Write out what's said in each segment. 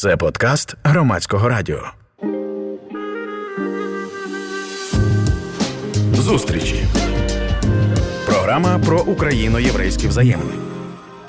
Це подкаст громадського радіо. Зустрічі. Програма про україно-єврейські взаємини.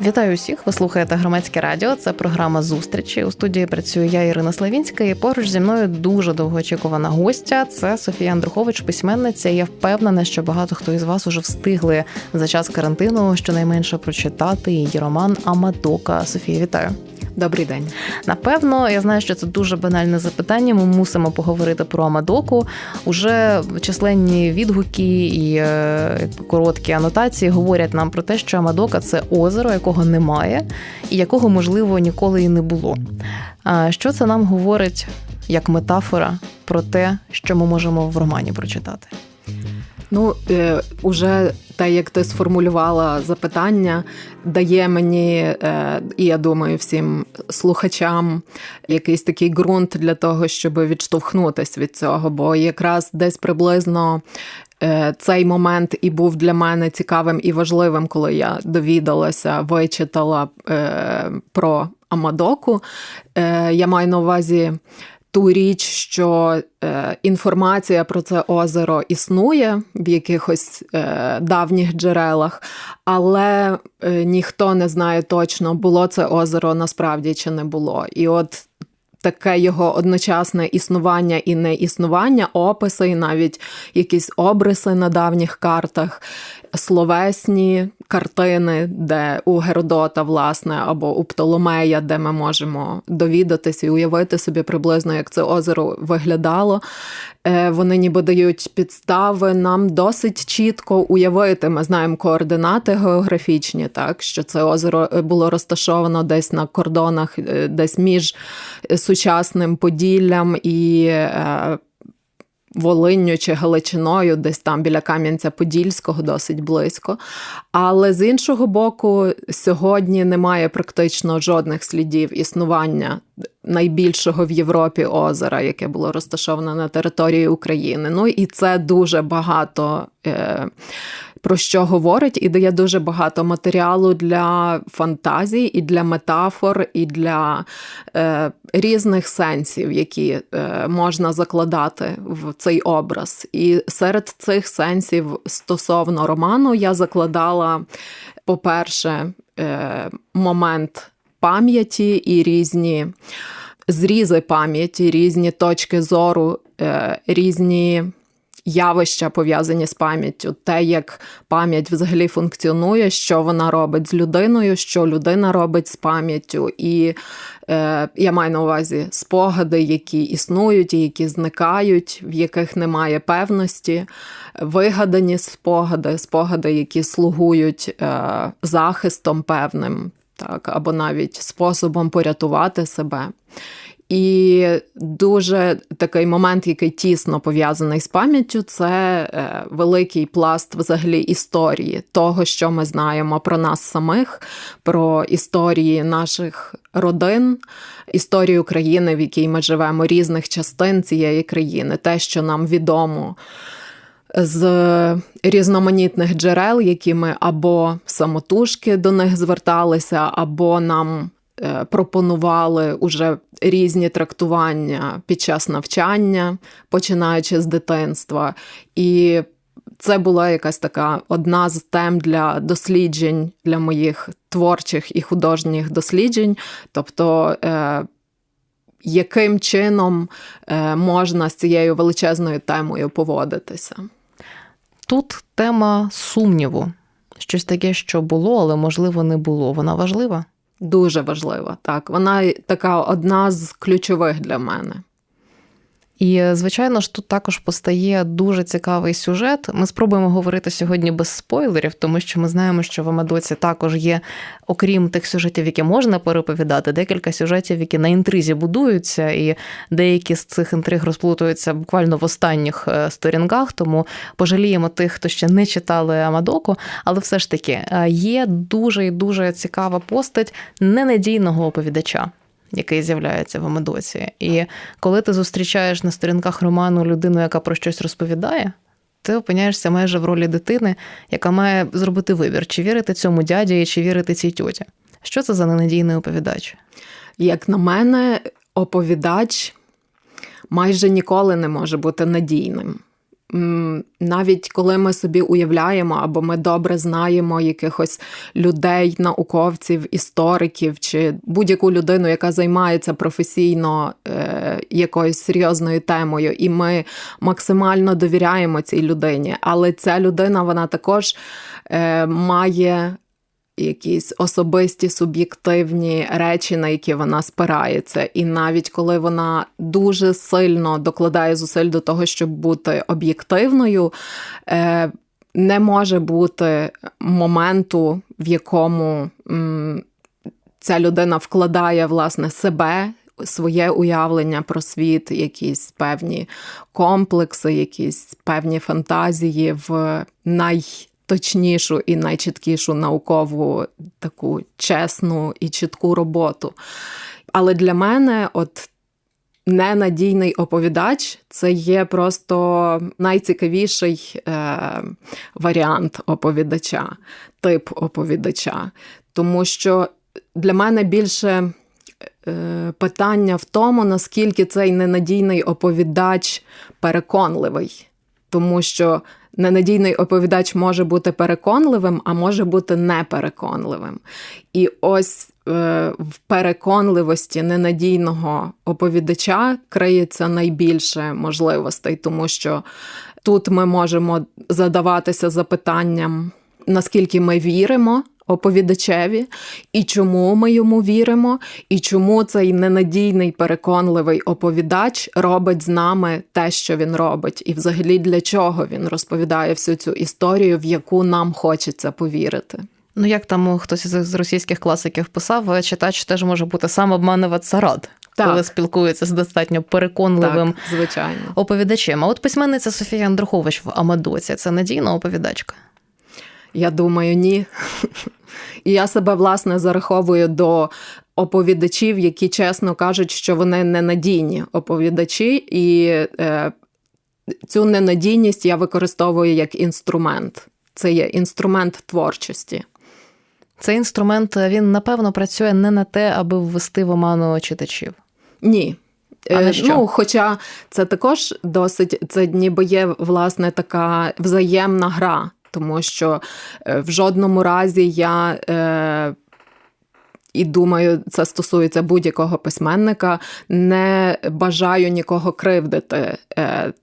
Вітаю усіх! Ви слухаєте громадське радіо. Це програма зустрічі. У студії працюю я, Ірина Славінська, і поруч зі мною дуже довгоочікувана гостя. Це Софія Андрухович, письменниця. Я впевнена, що багато хто із вас уже встигли за час карантину щонайменше прочитати її роман Амадока. Софія, вітаю. Добрий день. Напевно, я знаю, що це дуже банальне запитання. Ми мусимо поговорити про Амадоку. Уже численні відгуки і е, короткі анотації говорять нам про те, що Амадока це озеро, якого немає, і якого можливо ніколи і не було. Що це нам говорить як метафора про те, що ми можемо в романі прочитати? Ну, е, уже те, як ти сформулювала запитання, дає мені, е, і я думаю, всім слухачам якийсь такий ґрунт для того, щоб відштовхнутися від цього. Бо якраз десь приблизно. Е, цей момент і був для мене цікавим і важливим, коли я довідалася, вичитала е, про Амадоку. Е, Я маю на увазі ту річ, що е, інформація про це озеро існує в якихось е, давніх джерелах, але е, ніхто не знає точно, було це озеро насправді чи не було. І от таке його одночасне існування і неіснування, описи, і навіть якісь обриси на давніх картах, словесні картини, де у Геродота, власне, або у Птоломея, де ми можемо довідатися і уявити собі приблизно, як це озеро виглядало. Е, вони ніби дають підстави нам досить чітко уявити. Ми знаємо координати географічні, так що це озеро було розташовано десь на кордонах, е, десь між сучасним Поділлям і е, Волинню чи Галичиною, десь там біля Кам'янця-Подільського, досить близько. Але з іншого боку, сьогодні немає практично жодних слідів існування найбільшого в Європі озера, яке було розташоване на території України. Ну і це дуже багато. Е- про що говорить, і дає дуже багато матеріалу для фантазій, і для метафор, і для е, різних сенсів, які е, можна закладати в цей образ. І серед цих сенсів стосовно роману я закладала, по-перше, е, момент пам'яті і різні. Зрізи пам'яті, різні точки зору, е, різні явища пов'язані з пам'яттю, те, як пам'ять взагалі функціонує, що вона робить з людиною, що людина робить з пам'яттю. І е, я маю на увазі спогади, які існують і які зникають, в яких немає певності, вигадані спогади, спогади, які слугують е, захистом певним, так, або навіть способом порятувати себе. І дуже такий момент, який тісно пов'язаний з пам'яттю, це е, великий пласт взагалі історії того, що ми знаємо про нас самих, про історії наших родин, історію країни, в якій ми живемо, різних частин цієї країни, те, що нам відомо. З різноманітних джерел, які ми або самотужки до них зверталися, або нам пропонували уже різні трактування під час навчання, починаючи з дитинства. І це була якась така одна з тем для досліджень для моїх творчих і художніх досліджень. Тобто, е, яким чином е, можна з цією величезною темою поводитися? Тут тема сумніву. Щось таке, що було, але можливо не було. Вона важлива. Дуже важлива. Так, вона така одна з ключових для мене. І, звичайно ж, тут також постає дуже цікавий сюжет. Ми спробуємо говорити сьогодні без спойлерів, тому що ми знаємо, що в Амадоці також є, окрім тих сюжетів, які можна переповідати, декілька сюжетів, які на інтризі будуються, і деякі з цих інтриг розплутуються буквально в останніх е, сторінках. Тому пожаліємо тих, хто ще не читали Амадоку. Але все ж таки е, є дуже і дуже цікава постать ненадійного оповідача який з'являється в Амадоці. І коли ти зустрічаєш на сторінках роману людину, яка про щось розповідає, ти опиняєшся майже в ролі дитини, яка має зробити вибір, чи вірити цьому дяді, чи вірити цій тьоті. Що це за ненадійний оповідач? Як на мене, оповідач майже ніколи не може бути надійним. Навіть коли ми собі уявляємо, або ми добре знаємо якихось людей, науковців, істориків чи будь-яку людину, яка займається професійно е, якоюсь серйозною темою, і ми максимально довіряємо цій людині. Але ця людина вона також е, має якісь особисті суб'єктивні речі, на які вона спирається. І навіть коли вона дуже сильно докладає зусиль до того, щоб бути об'єктивною, е, не може бути моменту, в якому ця людина вкладає власне себе. Своє уявлення про світ, якісь певні комплекси, якісь певні фантазії в най точнішу і найчіткішу наукову таку чесну і чітку роботу. Але для мене, от ненадійний оповідач, це є просто найцікавіший е, варіант оповідача, тип оповідача. Тому що для мене більше. Е, питання в тому, наскільки цей ненадійний оповідач переконливий, тому що ненадійний оповідач може бути переконливим, а може бути непереконливим. І ось е, в переконливості ненадійного оповідача криється найбільше можливостей, тому що тут ми можемо задаватися запитанням, наскільки ми віримо оповідачеві, і чому ми йому віримо, і чому цей ненадійний переконливий оповідач робить з нами те, що він робить, і взагалі для чого він розповідає всю цю історію, в яку нам хочеться повірити. Ну, як там хтось з російських класиків писав, читач теж може бути сам обмануватися рад, так. коли спілкується з достатньо переконливим так, звичайно. оповідачем. А от письменниця Софія Андрухович в Амадоці це надійна оповідачка. Я думаю, ні. І я себе, власне, зараховую до оповідачів, які чесно кажуть, що вони ненадійні оповідачі, і е, цю ненадійність я використовую як інструмент. Це є інструмент творчості. Цей інструмент він напевно працює не на те, аби ввести в оману читачів. Ні. А на е, що? Ну, Хоча це також досить, це ніби є власне така взаємна гра тому що е, в жодному разі я. Е, і думаю, це стосується будь-якого письменника. Не бажаю нікого кривдити е,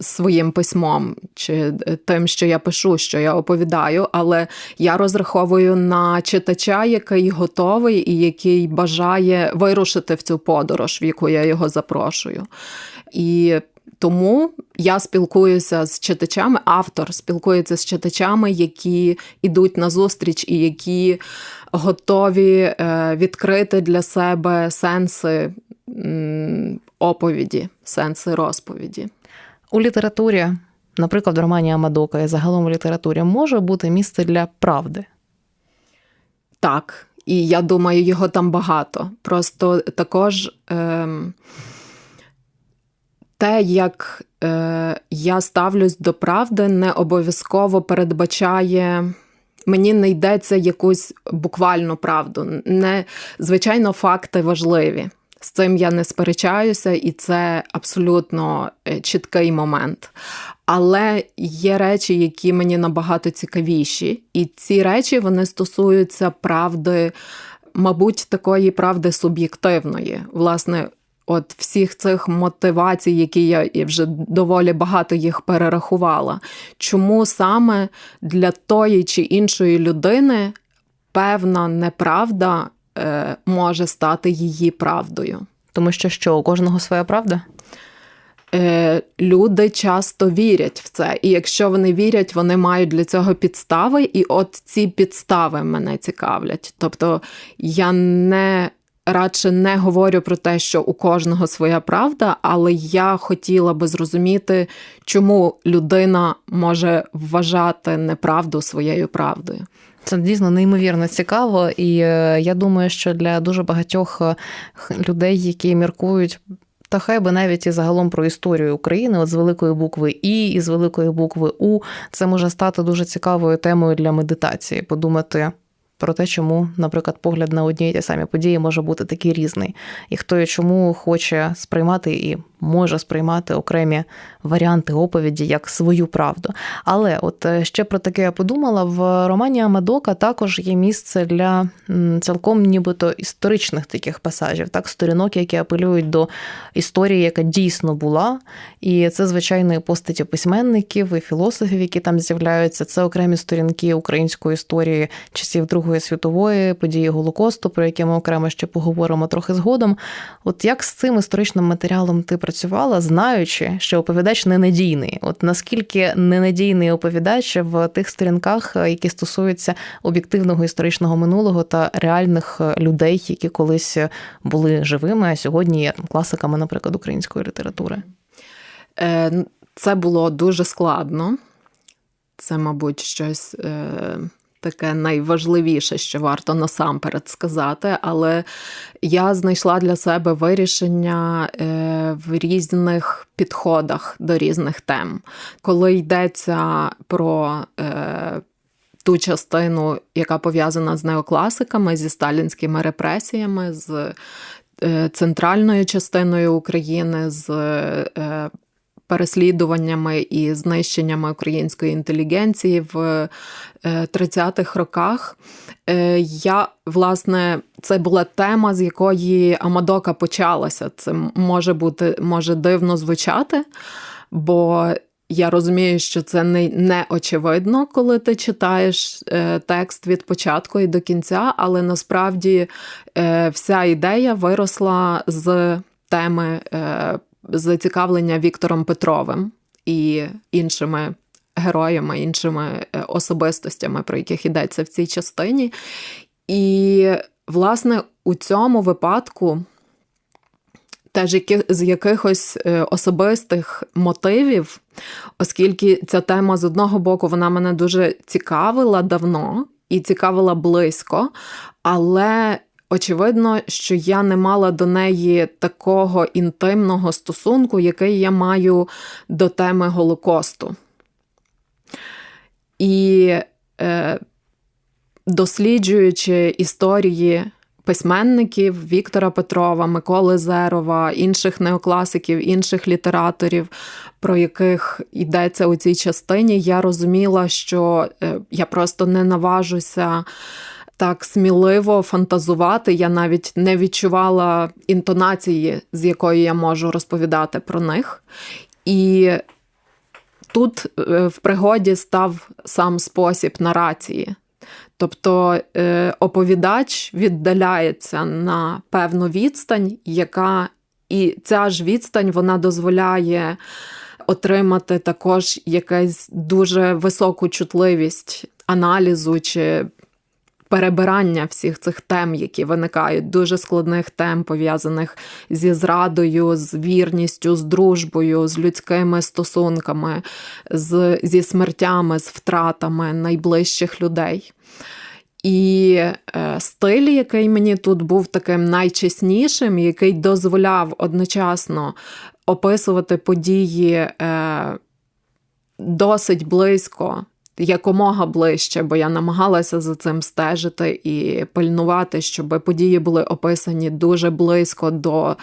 своїм письмом чи тим, що я пишу, що я оповідаю, але я розраховую на читача, який готовий і який бажає вирушити в цю подорож, в яку я його запрошую. І тому я спілкуюся з читачами, автор спілкується з читачами, які йдуть на зустріч і які готові е, відкрити для себе сенси оповіді, сенси розповіді. У літературі, наприклад, в романі Амадока і загалом в літературі може бути місце для правди. Так, і я думаю, його там багато. Просто також. Е, те, як е, я ставлюсь до правди, не обов'язково передбачає. Мені не йдеться якусь буквальну правду. Не, Звичайно, факти важливі. З цим я не сперечаюся, і це абсолютно е, чіткий момент. Але є речі, які мені набагато цікавіші. І ці речі вони стосуються правди, мабуть, такої правди суб'єктивної. Власне, от всіх цих мотивацій, які я вже доволі багато їх перерахувала. Чому саме для тої чи іншої людини певна неправда е, може стати її правдою? Тому що що, у кожного своя правда? Е, люди часто вірять в це, і якщо вони вірять, вони мають для цього підстави, і от ці підстави мене цікавлять. Тобто я не радше не говорю про те, що у кожного своя правда, але я хотіла би зрозуміти, чому людина може вважати неправду своєю правдою. Це дійсно неймовірно цікаво, і е, я думаю, що для дуже багатьох е, людей, які міркують. Та хай би навіть і загалом про історію України, от з великої букви І і з великої букви У, це може стати дуже цікавою темою для медитації. Подумати, про те, чому, наприклад, погляд на одні й ті самі події може бути такий різний, і хто і чому хоче сприймати і може сприймати окремі варіанти оповіді як свою правду. Але от е, ще про таке я подумала: в романі Амадока також є місце для цілком нібито історичних таких пасажів, так, сторінок, які апелюють до історії, яка дійсно була. І це, звичайно, і постаті письменників і філософів, які там з'являються. Це окремі сторінки української історії часів Другої світової, події Голокосту, про які ми окремо ще поговоримо трохи згодом. От як з цим історичним матеріалом ти працювала, знаючи, що оповідач ненадійний? От наскільки ненадійний оповідач в тих сторінках, які стосуються об'єктивного історичного минулого та реальних людей, які колись були живими, а сьогодні є класиками, наприклад, української літератури? Е, це було дуже складно. Це, мабуть, щось е, таке найважливіше, що варто насамперед сказати. Але я знайшла для себе вирішення е, в різних підходах до різних тем. Коли йдеться про ту частину, яка пов'язана з неокласиками, зі сталінськими репресіями, з центральною частиною України, з переслідуваннями і знищеннями української інтелігенції в 30-х е, роках. Е, я, власне, це була тема, з якої Амадока почалася. Це може бути може дивно звучати, бо я розумію, що це не, не очевидно, коли ти читаєш е, текст від початку і до кінця, але насправді вся ідея виросла з теми зацікавлення Віктором Петровим і іншими героями, іншими е, особистостями, про яких йдеться в цій частині. І, власне, у цьому випадку. Теж з якихось е, особистих мотивів, оскільки ця тема з одного боку вона мене дуже цікавила давно і цікавила близько, але Очевидно, що я не мала до неї такого інтимного стосунку, який я маю до теми Голокосту. І е, досліджуючи історії письменників Віктора Петрова, Миколи Зерова, інших неокласиків, інших літераторів, про яких йдеться у цій частині, я розуміла, що е, я просто не наважуся так сміливо фантазувати. Я навіть не відчувала інтонації, з якої я можу розповідати про них. І тут е, в пригоді став сам спосіб нарації. Тобто е, оповідач віддаляється на певну відстань, яка і ця ж відстань вона дозволяє отримати також якусь дуже високу чутливість аналізу чи перебирання всіх цих тем, які виникають, дуже складних тем, пов'язаних зі зрадою, з вірністю, з дружбою, з людськими стосунками, з, зі смертями, з втратами найближчих людей. І е, стиль, який мені тут був таким найчеснішим, який дозволяв одночасно описувати події е, досить близько якомога ближче, бо я намагалася за цим стежити і пильнувати, щоб події були описані дуже близько до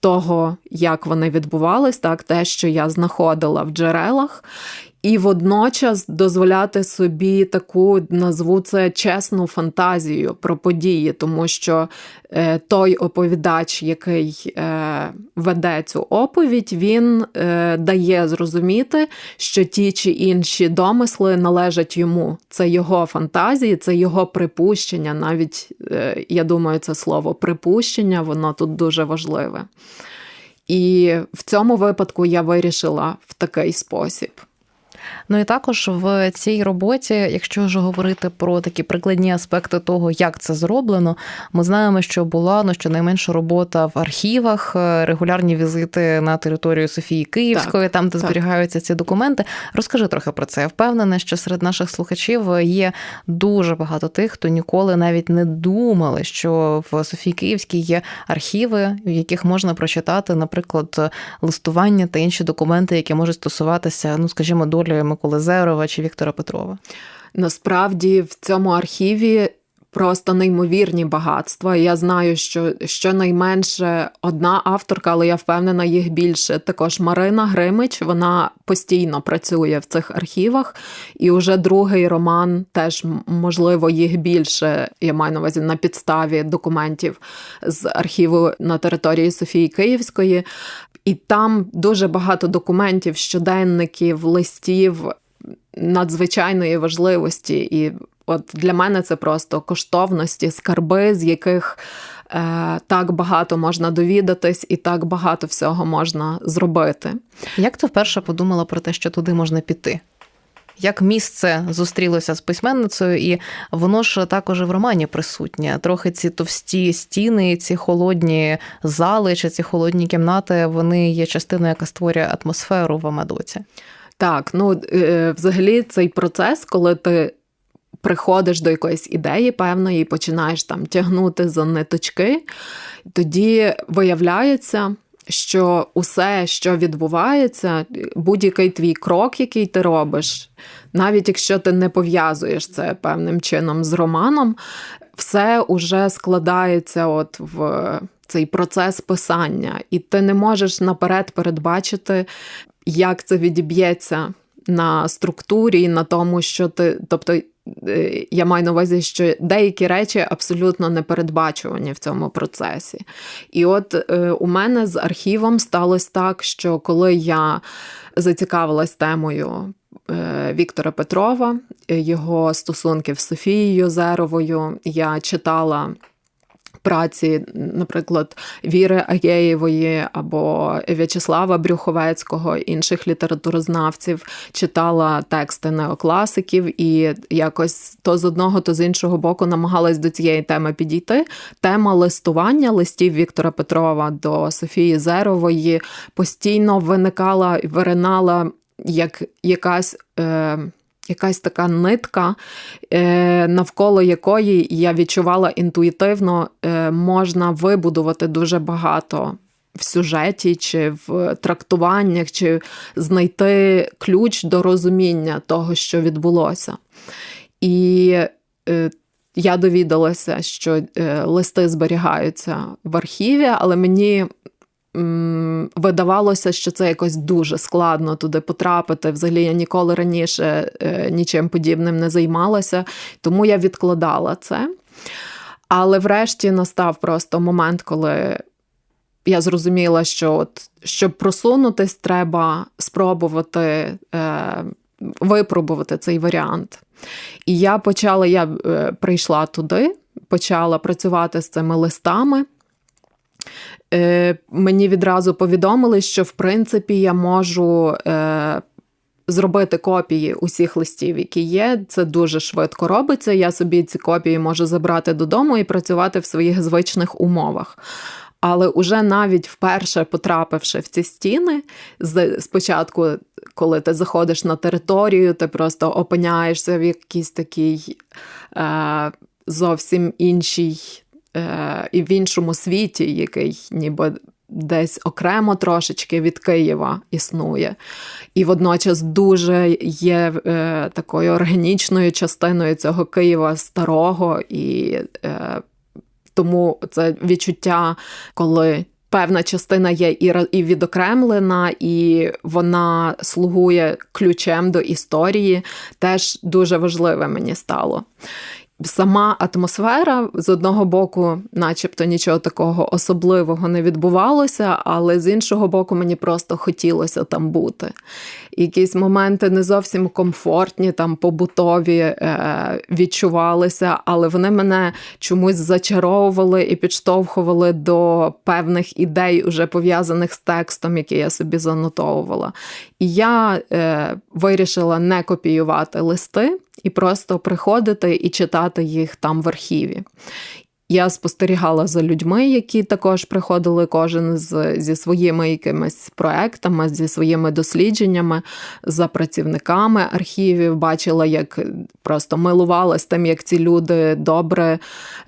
того, як вони відбувались, так те, що я знаходила в джерелах і водночас дозволяти собі таку назву це чесну фантазію про події, тому що е, той оповідач, який е, веде цю оповідь, він е, дає зрозуміти, що ті чи інші домисли належать йому. Це його фантазії, це його припущення. Навіть я думаю, це слово припущення, воно тут дуже важливе. І в цьому випадку я вирішила в такий спосіб. Ну і також в цій роботі, якщо вже говорити про такі прикладні аспекти того, як це зроблено, ми знаємо, що була ну щонайменше робота в архівах, е, регулярні візити на територію Софії Київської, так, там де так. зберігаються ці документи. Розкажи трохи про це. Я впевнена, що серед наших слухачів є дуже багато тих, хто ніколи навіть не думали, що в Софії Київській є архіви, в яких можна прочитати, наприклад, листування та інші документи, які можуть стосуватися, ну скажімо, долі Миколи Зерова чи Віктора Петрова? Насправді в цьому архіві просто неймовірні багатства. Я знаю, що щонайменше одна авторка, але я впевнена, їх більше. Також Марина Гримич, вона постійно працює в цих архівах, і вже другий роман теж можливо їх більше. Я маю на увазі на підставі документів з архіву на території Софії Київської. І там дуже багато документів, щоденників, листів надзвичайної важливості. І от для мене це просто коштовності, скарби, з яких е, так багато можна довідатись, і так багато всього можна зробити. Як ти вперше подумала про те, що туди можна піти? Як місце зустрілося з письменницею, і воно ж також в романі присутнє. Трохи ці товсті стіни, ці холодні зали чи ці холодні кімнати, вони є частиною, яка створює атмосферу в Амадоці. Так, ну е, взагалі цей процес, коли ти приходиш до якоїсь ідеї певної і починаєш там тягнути за ниточки, тоді виявляється. Що усе, що відбувається, будь-який твій крок, який ти робиш, навіть якщо ти не пов'язуєш це певним чином з романом, все уже складається от в цей процес писання, і ти не можеш наперед передбачити, як це відіб'ється на структурі, на тому, що ти. тобто, я маю на увазі, що деякі речі абсолютно непередбачувані в цьому процесі. І от е, у мене з архівом сталося так, що коли я зацікавилась темою е, Віктора Петрова, його стосунків з Софією Зеровою, я читала праці, наприклад, Віри Агеєвої або В'ячеслава Брюховецького, інших літературознавців, читала тексти неокласиків і якось то з одного, то з іншого боку намагалась до цієї теми підійти. Тема листування листів Віктора Петрова до Софії Зерової постійно виникала і виринала як якась. Е, якась така нитка, е, навколо якої я відчувала інтуїтивно, е, можна вибудувати дуже багато в сюжеті, чи в трактуваннях, чи знайти ключ до розуміння того, що відбулося. І е, я довідалася, що листи зберігаються в архіві, але мені видавалося, що це якось дуже складно туди потрапити. Взагалі я ніколи раніше е, нічим подібним не займалася, тому я відкладала це. Але врешті настав просто момент, коли я зрозуміла, що от, щоб просунутись, треба спробувати е, випробувати цей варіант. І я почала, я е, прийшла туди, почала працювати з цими листами. Е, Мені відразу повідомили, що в принципі я можу. Е, Зробити копії усіх листів, які є, це дуже швидко робиться. Я собі ці копії можу забрати додому і працювати в своїх звичних умовах. Але уже навіть вперше потрапивши в ці стіни, спочатку, коли ти заходиш на територію, ти просто опиняєшся в якійсь такій е, зовсім іншій Е, і в іншому світі, який ніби десь окремо трошечки від Києва існує, і водночас дуже є е, такою органічною частиною цього Києва старого, і е, тому це відчуття, коли. Певна частина є і відокремлена, і вона слугує ключем до історії, теж дуже важливе мені стало сама атмосфера з одного боку, начебто нічого такого особливого не відбувалося, але з іншого боку, мені просто хотілося там бути. Якісь моменти не зовсім комфортні, там побутові е, відчувалися, але вони мене чомусь зачаровували і підштовхували до певних ідей, уже пов'язаних з текстом, який я собі занотовувала. І я е, вирішила не копіювати листи і просто приходити і читати їх там в архіві. Я спостерігала за людьми, які також приходили кожен з, зі своїми якимись проектами, зі своїми дослідженнями, за працівниками архівів. Бачила, як просто милувалась тим, як ці люди добре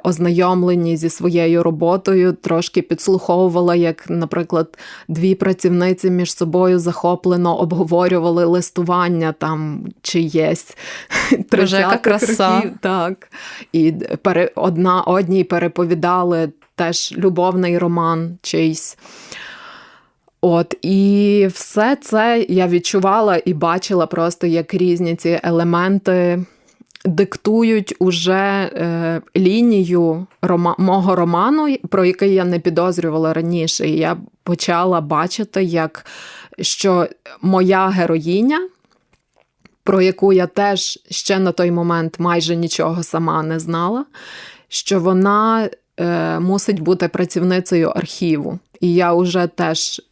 ознайомлені зі своєю роботою. Трошки підслуховувала, як, наприклад, дві працівниці між собою захоплено обговорювали листування там чиєсь. Боже, яка краса. Років, так. І пере, одна одній переповідали теж любовний роман чийсь. От, і все це я відчувала і бачила просто, як різні ці елементи диктують уже е, лінію рома, мого роману, про який я не підозрювала раніше. І я почала бачити, як що моя героїня. Про яку я теж ще на той момент майже нічого сама не знала, що вона е, мусить бути працівницею архіву. І я вже теж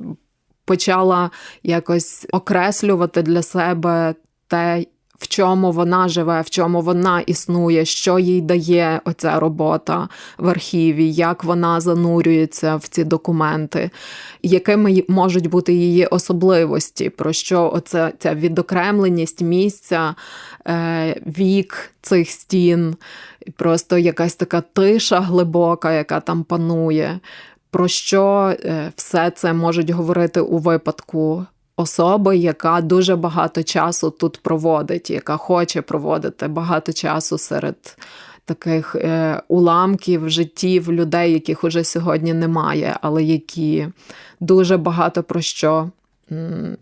почала якось окреслювати для себе те, в чому вона живе, в чому вона існує, що їй дає оця робота в архіві, як вона занурюється в ці документи, якими можуть бути її особливості, про що оця ця відокремленість місця, е, вік цих стін, просто якась така тиша глибока, яка там панує. Про що е, все це можуть говорити у випадку особи, яка дуже багато часу тут проводить, яка хоче проводити багато часу серед таких е, уламків життів людей, яких уже сьогодні немає, але які дуже багато про що м,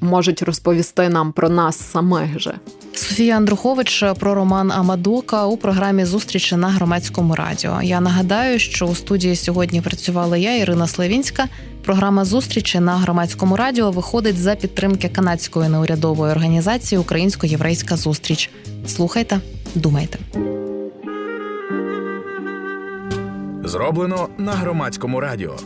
можуть розповісти нам про нас самих же. Софія Андрухович про роман Амадока у програмі зустрічі на громадському радіо. Я нагадаю, що у студії сьогодні працювала я, Ірина Славінська. Програма зустрічі на громадському радіо виходить за підтримки канадської неурядової організації Українсько-єврейська зустріч. Слухайте, думайте. Зроблено на громадському радіо.